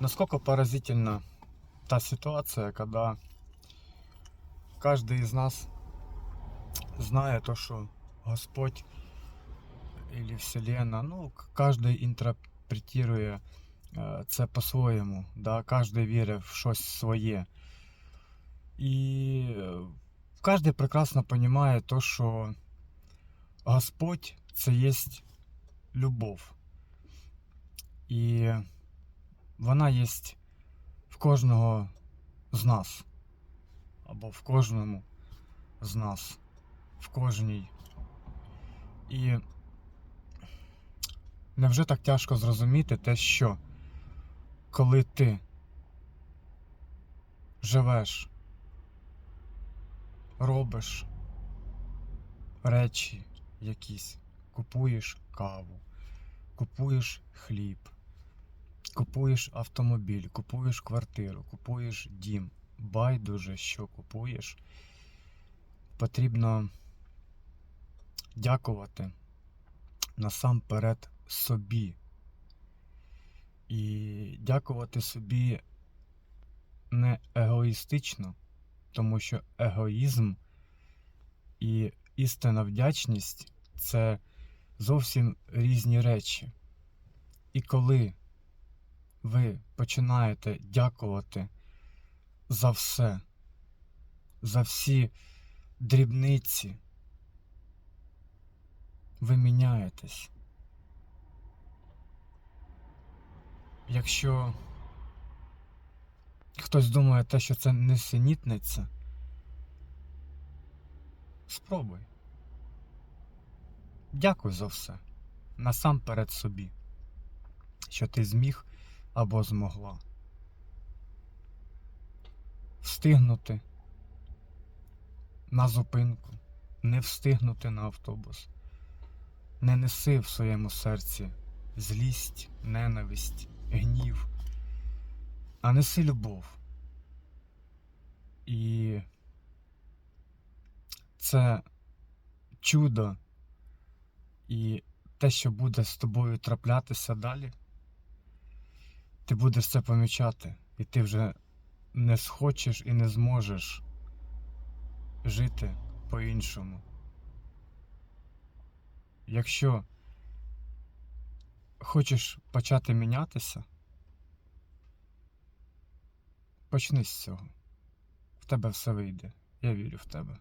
насколько поразительна та ситуация, когда каждый из нас, зная то, что Господь или Вселенная, ну, каждый інтерпретує е, це по-своєму, да? кожен вірить в щось своє. І е, кожен прекрасно розуміє то, що Господь це є любов. І вона є в кожного з нас. Або в кожному з нас. В кожній. І невже так тяжко зрозуміти те, що коли ти живеш, робиш речі якісь, купуєш каву, купуєш хліб, купуєш автомобіль, купуєш квартиру, купуєш дім. Байдуже, що купуєш, потрібно дякувати насамперед собі. І дякувати собі не егоїстично, тому що егоїзм і істинна вдячність це зовсім різні речі. І коли ви починаєте дякувати за все, за всі дрібниці, ви міняєтесь. Якщо хтось думає те, що це несенітниця, спробуй. Дякуй за все. Насамперед собі, що ти зміг або змогла встигнути на зупинку, не встигнути на автобус. Не неси в своєму серці злість, ненависть, гнів, а неси любов. І це чудо і те, що буде з тобою траплятися далі, ти будеш це помічати, і ти вже не схочеш і не зможеш жити по-іншому. Якщо хочеш почати мінятися, почни з цього. В тебе все вийде. Я вірю в тебе.